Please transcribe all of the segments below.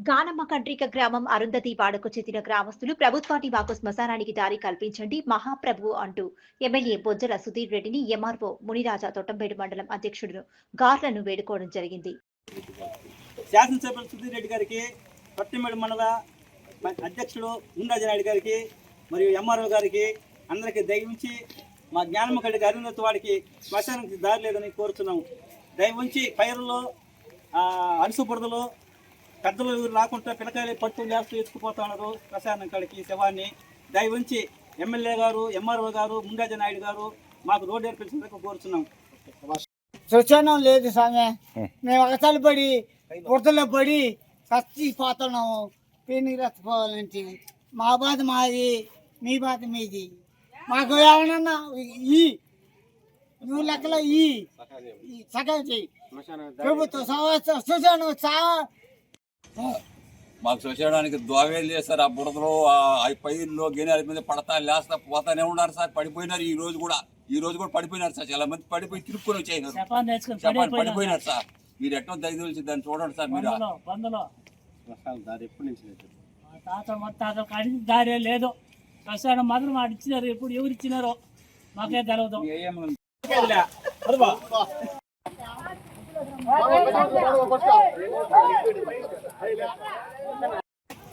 గానమ్మ కండ్రిక గ్రామం అరుంధతి వాడకు చెందిన గ్రామస్తులు ప్రభుత్వాటి మాకు శ్మశానానికి దారి కల్పించండి మహాప్రభు అంటూ ఎమ్మెల్యే బొజ్జల సుధీర్ రెడ్డిని ఎంఆర్ఓ మునిరాజా తొట్టంబేడు మండలం అధ్యక్షుడు గార్లను వేడుకోవడం జరిగింది. శాసనసభ్యులు సుధీర్ రెడ్డి గారికి తొట్టంబేడు మండల అధ్యక్షుడు ముండాజీ నాయుడు గారికి మరియు ఎంఆర్ఓ గారికి అందరికీ దయవించి మా జ్ఞానమ్మగడ్డి అరుంధతి వాడికి శ్మశానానికి దారి లేదని కోరుతున్నాము దయవించి పైరులో ఆ, అరుసు బురదలో పెద్దలు ఎవరు రాకుండా పిల్లకాయలు పట్టు లేస్తూ ఎత్తుకుపోతా ఉన్నారు. శ్మశానం కాడికి శవాన్ని దయవుంచి ఎమ్మెల్యే గారు ఎంఆర్ఓ గారు ముండాజీ నాయుడు గారు మాకు రోడ్డు ఏర్పించినందుకు కోరుతున్నాం శ్మశానం లేదు స్వామి మేము అగసాలు పడి బురదలో పడి చచ్చిపోతున్నాము. పెళ్ళి రచ్చిపోవాలంటే మా బాధ మాది మీ బాధ మీది. మాకు ఏమన్నా ఈ నువ్వు లెక్కలో ఈ ఈ సగం చెయ్యి ప్రభుత్వం సంవత్సరం శ్మశానం చా మాకు చూసేయడానికి దోవేలు లేదు సార్. ఆ బురదలో ఆ పైరులో గేనెల మీద పడతా లేస్తా పోతానే ఉన్నారు సార్. పడిపోయినారు ఈ రోజు కూడా. ఈ రోజు కూడా పడిపోయినారు సార్. చాలా మంది పడిపోయి తిరుక్కొని వచ్చేసినారు. చెప్పండి పడిపోయినారు సార్. మీరు ఎట్టో దయదలిచి దాన్ని చూడండి సార్ మీరు. దారి ఎప్పటి నుంచి లేదు మా తాత దారే లేదు. శ్మశానం మాత్రం వాడు ఇచ్చినారు ఎప్పుడు ఎవరు ఇచ్చినారో మాకే తెలవదు.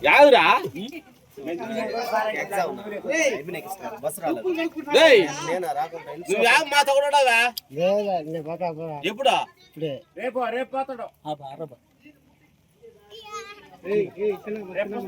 యాదురా? ఎప్పుడా? రేపు రేపు పోతాడు. రేపు